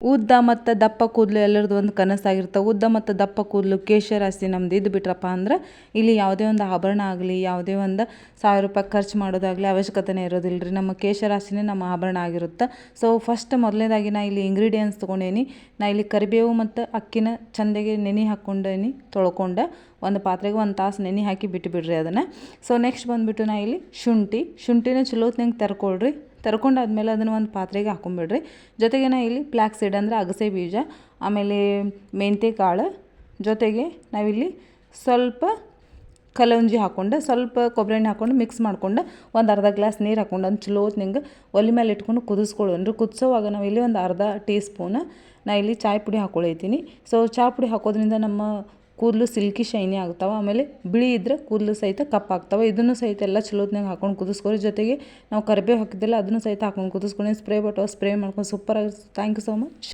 ಉದ್ದ ಮತ್ತು ದಪ್ಪ ಕೂದಲು ಎಲ್ಲರದ್ದು ಒಂದು ಕನಸಾಗಿರುತ್ತೆ. ಉದ್ದ ಮತ್ತು ದಪ್ಪ ಕೂದಲು ಕೇಶರಾಸಿ ನಮ್ದು. ಇದು ಬಿಟ್ರಪ್ಪ ಅಂದ್ರೆ ಇಲ್ಲಿ ಯಾವುದೇ ಒಂದು ಆಭರಣ ಆಗಲಿ, ಯಾವುದೇ ಒಂದು ಸಾವಿರ ರೂಪಾಯಿ ಖರ್ಚು ಮಾಡೋದಾಗಲಿ ಅವಶ್ಯಕತೆನೇ ಇರೋದಿಲ್ಲ ರೀ ನಮ್ಮ ಕೇಶರಾಸಿನೇ ನಮ್ಮ ಆಭರಣ ಆಗಿರುತ್ತೆ. ಸೊ ಫಸ್ಟ್ ಮೊದಲನೇದಾಗಿ ನಾ ಇಲ್ಲಿ ಇಂಗ್ರೀಡಿಯೆಂಟ್ಸ್ ತೊಗೊಂಡೇನಿ. ನಾ ಇಲ್ಲಿ ಕರಿಬೇವು ಮತ್ತು ಅಕ್ಕಿನ ಚಂದಗೆ ನೆನೆ ಹಾಕ್ಕೊಂಡೇನಿ, ತೊಳ್ಕೊಂಡು. ಒಂದು ಪಾತ್ರೆಗೆ ಒಂದು ತಾಸು ನೆನೆ ಹಾಕಿ ಬಿಟ್ಟು ಬಿಡ್ರಿ ಅದನ್ನು. ಸೊ ನೆಕ್ಸ್ಟ್ ಬಂದುಬಿಟ್ಟು ನಾ ಇಲ್ಲಿ ಶುಂಠಿ. ಶುಂಠಿನ ಚಲೋತ್ನಂಗೆ ತೆರ್ಕೊಳ್ರಿ. ತೆರ್ಕೊಂಡಾದ್ಮೇಲೆ ಅದನ್ನು ಒಂದು ಪಾತ್ರೆಗೆ ಹಾಕೊಂಬಿಡ್ರಿ. ಜೊತೆಗೆ ನಾ ಇಲ್ಲಿ ಫ್ಲ್ಯಾಕ್ ಸೀಡ್ ಅಂದರೆ ಅಗಸೆ ಬೀಜ, ಆಮೇಲೆ ಮೆಂತ್ಯ ಕಾಳು, ಜೊತೆಗೆ ನಾವಿಲ್ಲಿ ಸ್ವಲ್ಪ ಕಲಂಜಿ ಹಾಕ್ಕೊಂಡು ಸ್ವಲ್ಪ ಕೊಬ್ಬರಿ ಎಣ್ಣೆ ಹಾಕ್ಕೊಂಡು ಮಿಕ್ಸ್ ಮಾಡ್ಕೊಂಡು ಒಂದು ಅರ್ಧ ಗ್ಲಾಸ್ ನೀರು ಹಾಕ್ಕೊಂಡು ಒಂದು ಚಲೋತ್ನಂಗೆ ಒಲೆ ಮೇಲೆ ಇಟ್ಕೊಂಡು ಕುದಿಸ್ಕೊಳ್ಳೋನ್ರಿ ಕುದಿಸೋವಾಗ ನಾವು ಇಲ್ಲಿ ಒಂದು ಅರ್ಧ ಟೀ ಸ್ಪೂನ್ ನಾ ಇಲ್ಲಿ ಚಾಯ್ ಪುಡಿ ಹಾಕ್ಕೊಳೈತೀನಿ ಸೊ ಚಾ ಪುಡಿ ಹಾಕೋದ್ರಿಂದ ನಮ್ಮ ಕೂದಲು ಸಿಲ್ಕಿ ಶೈನಿ ಆಗ್ತಾವೆ, ಆಮೇಲೆ ಬಿಳಿ ಇದ್ದರೆ ಕೂದಲು ಸಹಿತ ಕಪ್ಪಾಗ್ತಾವೆ ಇದನ್ನು ಸಹಿತ ಎಲ್ಲ ಚಲೋತ್ನಾಗ ಹಾಕೊಂಡು ಕುದಿಸ್ಕೊರಿ. ಜೊತೆಗೆ ನಾವು ಕರಿಬೇವು ಹಾಕಿದ್ದೆಲ್ಲ ಅದನ್ನು ಸಹಿತ ಹಾಕೊಂಡು ಕುದಿಸ್ಕೊಂಡು ಸ್ಪ್ರೇ ಬಟೋ ಸ್ಪ್ರೇ ಮಾಡ್ಕೊಂಡು ಸೂಪರಾಗಿ ಥ್ಯಾಂಕ್ ಯು ಸೊ ಮಚ್